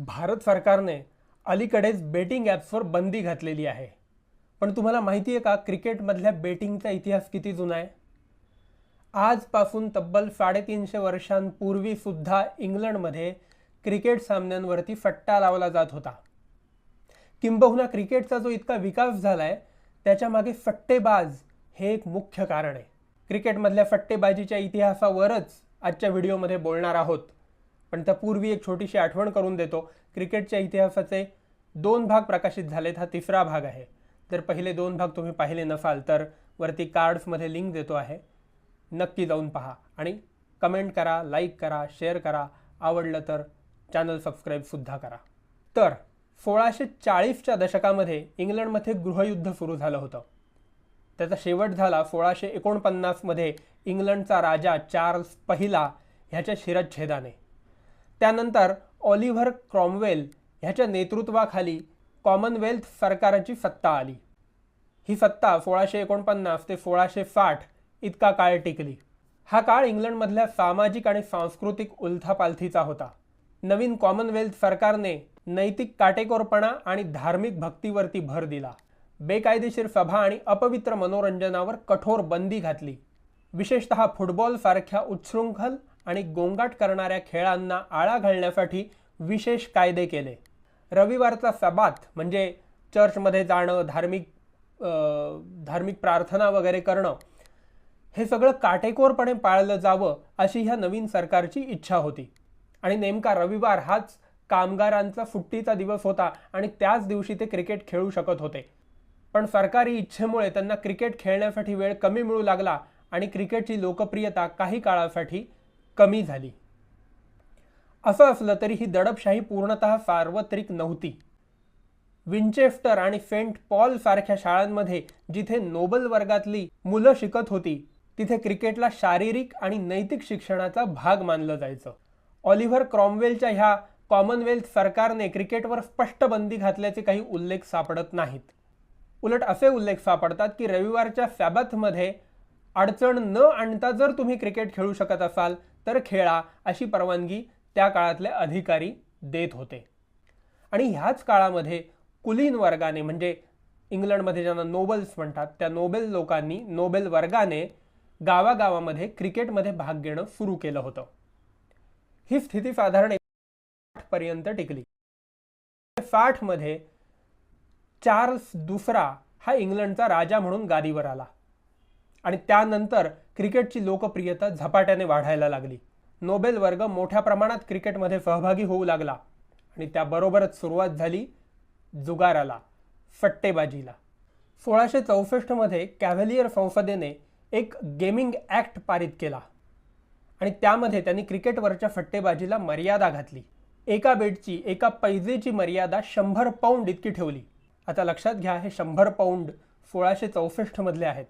भारत सरकारने अलीकडेच बेटिंग ॲप्सवर बंदी घातलेली आहे. पण तुम्हाला माहिती आहे का क्रिकेटमधल्या बेटिंगचा इतिहास किती जुना आहे? आजपासून तब्बल साडेतीनशे वर्षांपूर्वीसुद्धा इंग्लंडमध्ये क्रिकेट सामन्यांवरती फट्टा लावला जात होता. किंबहुना क्रिकेटचा जो इतका विकास झाला आहे त्याच्यामागे फट्टेबाज हे एक मुख्य कारण आहे. क्रिकेटमधल्या फट्टेबाजीच्या इतिहासावरच आजच्या व्हिडिओमध्ये बोलणार आहोत. पण त्यापूर्वी एक छोटीशी आठवण करून देतो. क्रिकेटच्या इतिहासाचे दोन भाग प्रकाशित झालेत. हा तिसरा भाग आहे. जर पहिले दोन भाग तुम्ही पाहिले नसाल तर वरती कार्ड्समध्ये लिंक देतो आहे. नक्की जाऊन पहा आणि कमेंट करा लाईक करा शेअर करा. आवडलं तर चॅनल सबस्क्राईबसुद्धा करा. तर सोळाशे चाळीसच्या दशकामध्ये इंग्लंडमध्ये गृहयुद्ध सुरू झालं होतं. त्याचा शेवट झाला सोळाशे एकोणपन्नासमध्ये इंग्लंडचा राजा चार्ल्स पहिला ह्याच्या शिरच्छेदाने. त्यानंतर ऑलिव्हर क्रॉमवेल ह्याच्या नेतृत्वाखाली कॉमनवेल्थ सरकाराची सत्ता आली. ही सत्ता सोळाशे एकोणपन्नास ते सोळाशे साठ इतका काळ टिकली. हा काळ इंग्लंडमधल्या सामाजिक आणि सांस्कृतिक उलथापालथीचा होता. नवीन कॉमनवेल्थ सरकारने नैतिक काटेकोरपणा आणि धार्मिक भक्तीवरती भर दिला. बेकायदेशीर सभा आणि अपवित्र मनोरंजनावर कठोर बंदी घातली. विशेषतः फुटबॉलसारख्या उच्छृंखल आणि गोंगाट करणाऱ्या खेळांना आळा घालण्यासाठी विशेष कायदे केले. रविवारचा सबात म्हणजे चर्चमध्ये जाणं धार्मिक धार्मिक प्रार्थना वगैरे करणं हे सगळं काटेकोरपणे पाळलं जावं अशी ह्या नवीन सरकारची इच्छा होती. आणि नेमका रविवार हाच कामगारांचा सुट्टीचा दिवस होता आणि त्याच दिवशी ते क्रिकेट खेळू शकत होते. पण सरकारी इच्छेमुळे त्यांना क्रिकेट खेळण्यासाठी वेळ कमी मिळू लागला आणि क्रिकेटची लोकप्रियता काही काळासाठी कमी झाली. असं असलं तरी ही दडपशाही पूर्णतः सार्वत्रिक नव्हती. विंचेस्टर आणि सेंट पॉल सारख्या शाळांमध्ये जिथे नोबल वर्गातली मुलं शिकत होती तिथे क्रिकेटला शारीरिक आणि नैतिक शिक्षणाचा भाग मानलं जायचं. ऑलिव्हर क्रॉमवेलच्या ह्या कॉमनवेल्थ सरकारने क्रिकेटवर स्पष्ट बंदी घातल्याचे काही उल्लेख सापडत नाहीत. उलट असे उल्लेख सापडतात की रविवारच्या सॅबथमध्ये अडचण न आणता जर तुम्ही क्रिकेट खेळू शकत असाल तर खेळा अशी परवानगी त्या काळातले अधिकारी देत होते. आणि ह्याच काळामध्ये कुलीन वर्गाने म्हणजे इंग्लंडमध्ये ज्यांना नोबेल्स म्हणतात त्या नोबेल लोकांनी नोबेल वर्गाने गावागावामध्ये क्रिकेटमध्ये भाग घेणं सुरू केलं होतं. ही स्थिती साधारण पर्यंत टिकली. साठमध्ये चार्ल्स दुसरा हा इंग्लंडचा राजा म्हणून गादीवर आला. आणि त्यानंतर क्रिकेटची लोकप्रियता झपाट्याने वाढायला लागली. नोबेल वर्ग मोठ्या प्रमाणात क्रिकेटमध्ये सहभागी होऊ लागला आणि त्याबरोबरच सुरुवात झाली जुगाराला फट्टेबाजीला. सोळाशे चौसष्टमध्ये कॅव्हलियर संसदेने एक गेमिंग ॲक्ट पारित केला आणि त्यामध्ये त्यांनी क्रिकेटवरच्या फट्टेबाजीला मर्यादा घातली. एका बेटची एका पैजेची मर्यादा शंभर पाऊंड इतकी ठेवली. आता लक्षात घ्या हे शंभर पाऊंड सोळाशे चौसष्टमधले आहेत.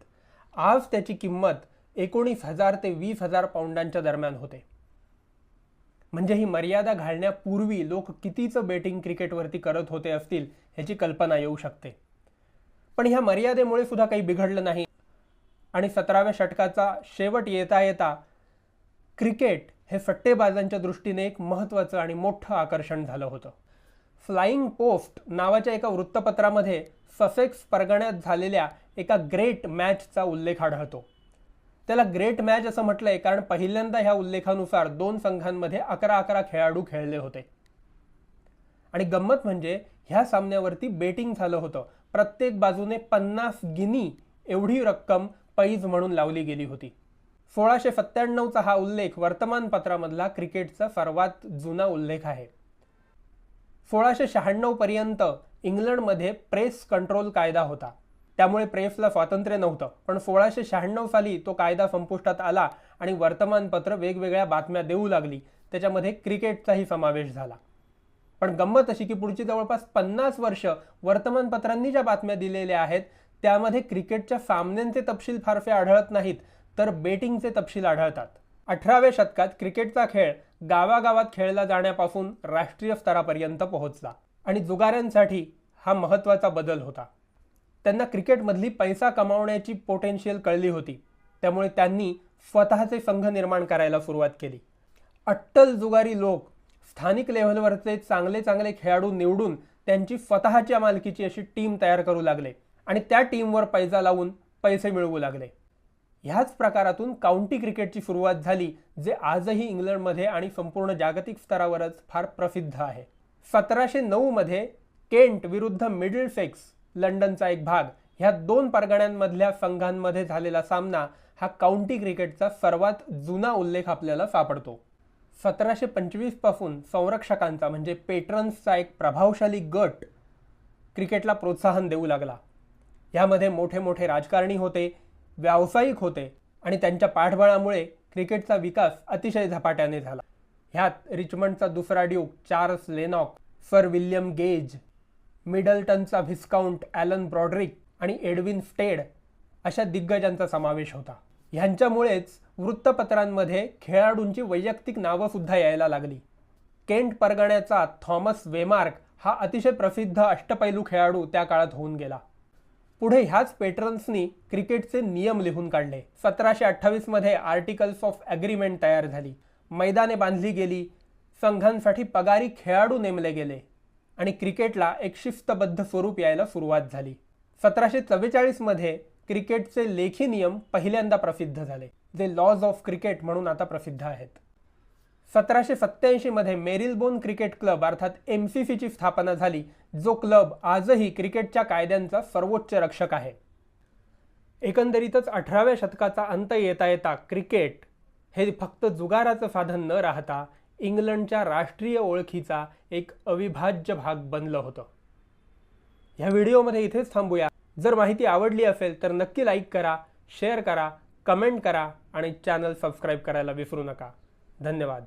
आज त्याची किंमत एकोणीस हजार ते वीस हजार पाऊंडांच्या दरम्यान होते. म्हणजे ही मर्यादा घालण्यापूर्वी लोक कितीचं बेटिंग क्रिकेटवरती करत होते असतील ह्याची कल्पना येऊ शकते. पण ह्या मर्यादेमुळे सुद्धा काही बिघडलं नाही. आणि सतराव्या षटकाचा शेवट येता येता क्रिकेट हे सट्टेबाजांच्या दृष्टीने एक महत्त्वाचं आणि मोठं आकर्षण झालं होतं. फ्लाईंग पोस्ट नावाच्या एका वृत्तपत्रामध्ये ससेक्स परगण्यात झालेल्या एका ग्रेट मॅचचा उल्लेख आढळतो. त्याला ग्रेट मॅच असं म्हटलंय कारण पहिल्यांदा ह्या उल्लेखानुसार दोन संघांमध्ये अकरा अकरा खेळाडू खेळले होते. आणि गंमत म्हणजे ह्या सामन्यावरती बेटिंग झालं होतं. प्रत्येक बाजूने पन्नास गिनी एवढी रक्कम पैज म्हणून लावली गेली होती. सोळाशे सत्त्याण्णवचा हा उल्लेख वर्तमानपत्रामधला क्रिकेटचा सर्वात जुना उल्लेख आहे. सोळाशे शहाण्णव पर्यंत इंग्लंडमध्ये प्रेस कंट्रोल कायदा होता. त्यामुळे प्रेसला स्वातंत्र्य नव्हतं. पण सोळाशे शहाण्णव साली तो कायदा संपुष्टात आला आणि वर्तमानपत्र वेगवेगळ्या बातम्या देऊ लागली. त्याच्यामध्ये क्रिकेटचाही समावेश झाला. पण गंमत अशी की पुढची जवळपास पन्नास वर्ष वर्तमानपत्रांनी ज्या बातम्या दिलेल्या आहेत त्यामध्ये क्रिकेटच्या सामन्यांचे तपशील फारसे आढळत नाहीत तर बेटिंगचे तपशील आढळतात. अठराव्या शतकात क्रिकेटचा खेळ गावागावात खेळला जाण्यापासून राष्ट्रीय स्तरापर्यंत पोहोचला आणि जुगाऱ्यांसाठी हा महत्त्वाचा बदल होता. त्यांना क्रिकेटमधली पैसा कमावण्याची पोटेन्शियल कळली होती. त्यामुळे त्यांनी स्वतःचे संघ निर्माण करायला सुरुवात केली. अट्टल जुगारी लोक स्थानिक लेव्हलवरचे चांगले चांगले खेळाडू निवडून त्यांची स्वतःच्या मालकीची अशी टीम तयार करू लागले आणि त्या टीमवर पैसा लावून पैसे मिळवू लागले. ह्याच प्रकारातून काउंटी क्रिकेटची सुरुवात झाली जे आजही इंग्लंडमध्ये आणि संपूर्ण जागतिक स्तरावरच फार प्रसिद्ध आहे. सतराशे नऊमध्ये केंट विरुद्ध मिडल सेक्स लंडनचा एक भाग ह्या दोन परगण्यांमधल्या संघांमध्ये झालेला सामना हा काउंटी क्रिकेटचा सर्वात जुना उल्लेख आपल्याला सापडतो. सतराशे पंचवीसपासून संरक्षकांचा म्हणजे पेट्रन्सचा एक प्रभावशाली गट क्रिकेटला प्रोत्साहन देऊ लागला. यामध्ये मोठे मोठे राजकारणी होते व्यावसायिक होते आणि त्यांच्या पाठबळामुळे क्रिकेटचा विकास अतिशय झपाट्याने झाला. ह्यात रिचमंडचा दुसरा duke Charles Lennox sir William Gage मिडलटनचा viscount Alan Brodrick आणि एडविन स्टेड अशा दिग्गजांचा समावेश होता. ह्यांच्यामुळेच वृत्तपत्रांमध्ये खेळाडूंची वैयक्तिक नावंसुद्धा यायला लागली. केंट परगण्याचा थॉमस वेमार्क हा अतिशय प्रसिद्ध अष्टपैलू खेळाडू त्या काळात होऊन गेला. पुढे ह्याच पेट्रन्सनी क्रिकेटचे नियम लिहून काढले. सतराशे अठ्ठावीसमध्ये आर्टिकल्स ऑफ ॲग्रीमेंट तयार झाली. मैदाने बांधली गेली. संघांसाठी पगारी खेळाडू नेमले गेले. आणि क्रिकेटला एक शिस्तबद्ध स्वरूप यायला सुरुवात झाली. सतराशे चव्वेचाळीसमध्ये क्रिकेटचे लेखी नियम पहिल्यांदा प्रसिद्ध झाले. जे लॉज ऑफ क्रिकेट म्हणून आता प्रसिद्ध आहेत. सतराशे सत्त्याऐंशीमध्ये मेरिलबोन क्रिकेट क्लब अर्थात एम सी सीची स्थापना झाली जो क्लब आजही क्रिकेटच्या कायद्यांचा सर्वोच्च रक्षक आहे. एकंदरीतच अठराव्या शतकाचा अंत येता येता क्रिकेट हे फक्त जुगाराचं साधन न राहता इंग्लंडच्या राष्ट्रीय ओळखीचा एक अविभाज्य भाग बनलं होतं. ह्या व्हिडिओमध्ये इथेच थांबूया. जर माहिती आवडली असेल तर नक्की लाईक करा शेअर करा कमेंट करा आणि चॅनल सबस्क्राईब करायला विसरू नका. धन्यवाद.